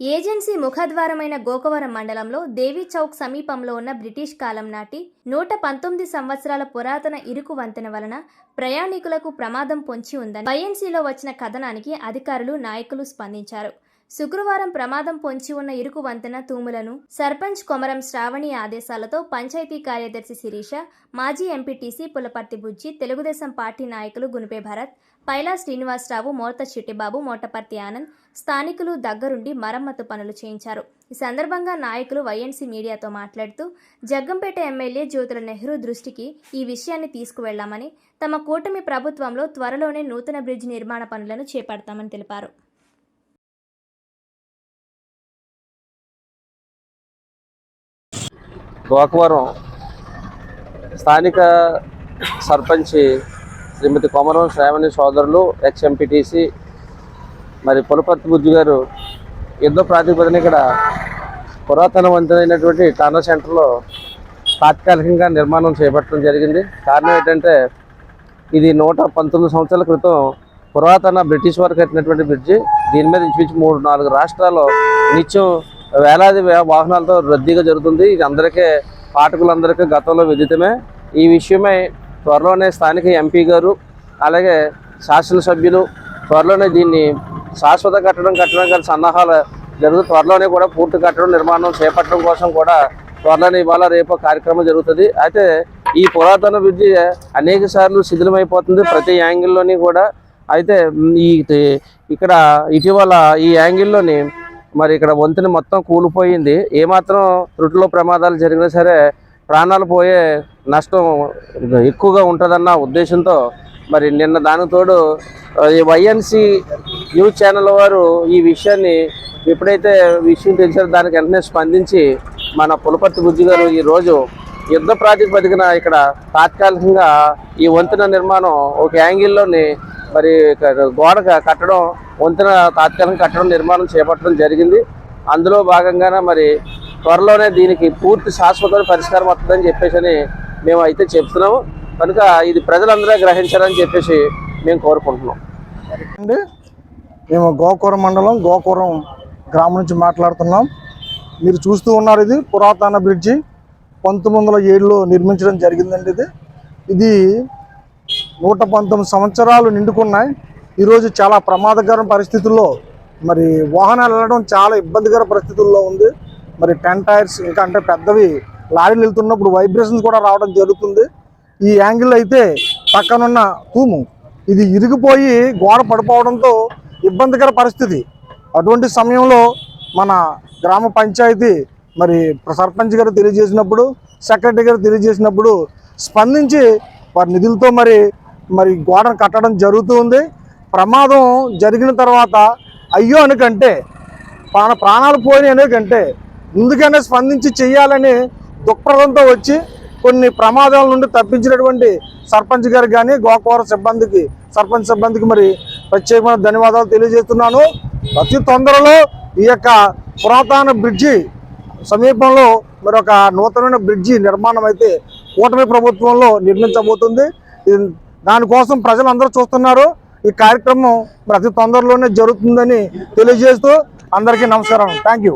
Agency ముఖద్వారమైన Gokavaram మండలంలో దేవీ చౌక్ సమీపంలో ఉన్న బ్రిటిష్ కాలం నాటి నూట పంతొమ్మిది సంవత్సరాల పురాతన ఇరుకు వంతెన వలన ప్రయాణికులకు ప్రమాదం పొంచి ఉందని వైఎన్సీలో వచ్చిన కథనానికి అధికారులు నాయకులు స్పందించారు. శుక్రవారం ప్రమాదం పొంచి ఉన్న ఇరుకు వంతెన తూములను సర్పంచ్ కొమరం శ్రావణి ఆదేశాలతో పంచాయతీ కార్యదర్శి శిరీష మాజీ ఎంపీటీసీ పులపర్తి బుజ్జి తెలుగుదేశం పార్టీ నాయకులు గునిపే భరత్ పైలా శ్రీనివాసరావు మోర్త చిట్టిబాబు మోటపర్తి ఆనంద్ స్థానికులు దగ్గరుండి మరమ్మతు పనులు చేయించారు. ఈ సందర్భంగా నాయకులు వైఎన్సీ మీడియాతో మాట్లాడుతూ జగ్గంపేట ఎమ్మెల్యే జ్యోతుల నెహ్రూ దృష్టికి ఈ విషయాన్ని తీసుకువెళ్ళామని తమ కూటమి ప్రభుత్వంలో త్వరలోనే నూతన బ్రిడ్జ్ నిర్మాణ పనులను చేపడతామని తెలిపారు. గోకవరం స్థానిక సర్పంచ్ శ్రీమతి కొమరం శ్రావణి సోదరులు ఎక్స్ఎంపీటీసీ మరి పులపర్తి బుద్ధి గారు యుద్ధ ప్రాతిపదికన ఇక్కడ పురాతన వంతెనైనటువంటి టానా సెంటర్లో తాత్కాలికంగా నిర్మాణం చేపట్టడం జరిగింది. కారణం ఏంటంటే ఇది నూట పంతొమ్మిది సంవత్సరాల క్రితం పురాతన బ్రిటిష్ వారు కట్టినటువంటి బ్రిడ్జి. దీని మీద ఇంచుమించు మూడు నాలుగు రాష్ట్రాల్లో నిత్యం వేలాది వాహనాలతో రద్దీగా జరుగుతుంది. ఇది అందరికీ పాఠకులందరికీ గతంలో విదితమే. ఈ విషయమై త్వరలోనే స్థానిక ఎంపీ గారు అలాగే శాసనసభ్యులు త్వరలోనే దీన్ని శాశ్వత కట్టడం కట్టడం కానీ సన్నాహాలు జరుగుతూ త్వరలోనే కూడా పూర్తి కట్టడం నిర్మాణం చేపట్టడం కోసం కూడా త్వరలోనే ఇవాళ రేపు కార్యక్రమం జరుగుతుంది. అయితే ఈ పురాతన బ్రిడ్జి అనేక సార్లు శిథిలమైపోతుంది ప్రతి యాంగిల్లోని కూడా. అయితే ఈ ఇక్కడ ఇటీవల ఈ యాంగిల్లోని మరి ఇక్కడ వంతెన మొత్తం కూలిపోయింది. ఏమాత్రం త్రుటిలో ప్రమాదాలు జరిగినా సరే ప్రాణాలు పోయే నష్టం ఎక్కువగా ఉంటుందన్న ఉద్దేశంతో మరి నిన్న దానికి తోడు ఈ వైఎన్సి న్యూస్ ఛానల్ వారు ఈ విషయాన్ని ఎప్పుడైతే విషయం తెలిసారో దానికి వెంటనే స్పందించి మన పులపర్తి బుజ్జి గారు ఈరోజు యుద్ధ ప్రాతిపదికన ఇక్కడ తాత్కాలికంగా ఈ వంతెన నిర్మాణం ఒక యాంగిల్లోని మరి గోడ కట్టడం వంతెన తాత్కాలికంగా కట్టడం నిర్మాణం చేపట్టడం జరిగింది. అందులో భాగంగానే మరి త్వరలోనే దీనికి పూర్తి శాశ్వత పరిష్కారం వస్తుందని చెప్పేసి అని మేము అయితే చెప్తున్నాము. కనుక ఇది ప్రజలందరూ గ్రహించాలని చెప్పేసి మేము కోరుకుంటున్నాం. అండి మేము గోకూరం మండలం గోకూరం గ్రామం నుంచి మాట్లాడుతున్నాం. మీరు చూస్తూ ఉన్నారు ఇది పురాతన బ్రిడ్జి. పంతొమ్మిది వందల ఏడులో నిర్మించడం జరిగిందండి ఇది. ఇది నూట పంతొమ్మిది సంవత్సరాలు నిండుకున్నాయి. ఈరోజు చాలా ప్రమాదకర పరిస్థితుల్లో మరి వాహనాలు వెళ్ళడం చాలా ఇబ్బందికర పరిస్థితుల్లో ఉంది. మరి టెన్ టైర్స్ ఇంకా అంటే పెద్దవి లారీలు వెళ్తున్నప్పుడు వైబ్రేషన్స్ కూడా రావడం జరుగుతుంది. ఈ యాంగిల్ అయితే పక్కనున్న తూము. ఇది ఇరిగిపోయి గోడ పడిపోవడంతో ఇబ్బందికర పరిస్థితి. అటువంటి సమయంలో మన గ్రామ పంచాయతీ మరి సర్పంచ్ గారు తెలియజేసినప్పుడు సెక్రటరీ గారు తెలియజేసినప్పుడు స్పందించి వారి నిధులతో మరి మరి గోడను కట్టడం జరుగుతూ ఉంది. ప్రమాదం జరిగిన తర్వాత అయ్యో అనుకంటే ప్రాణ ప్రాణాలు పోయినాయి అనుకంటే ముందుగానే స్పందించి చేయాలని దుఃఖప్రదంతో వచ్చి కొన్ని ప్రమాదాల నుండి తప్పించినటువంటి సర్పంచ్ గారికి కానీ గోకవర సిబ్బందికి సర్పంచ్ సిబ్బందికి మరి ప్రత్యేకమైన ధన్యవాదాలు తెలియజేస్తున్నాను. అతి తొందరలో ఈ యొక్క పురాతన బ్రిడ్జి సమీపంలో మరి ఒక నూతనమైన బ్రిడ్జి నిర్మాణం అయితే కూటమి ప్రభుత్వంలో నిర్మించబోతుంది. దానికోసం ప్రజలందరూ చూస్తున్నారు. ఈ కార్యక్రమం ప్రతి తొందరలోనే జరుగుతుందని తెలియజేస్తూ అందరికీ నమస్కారం. Thank you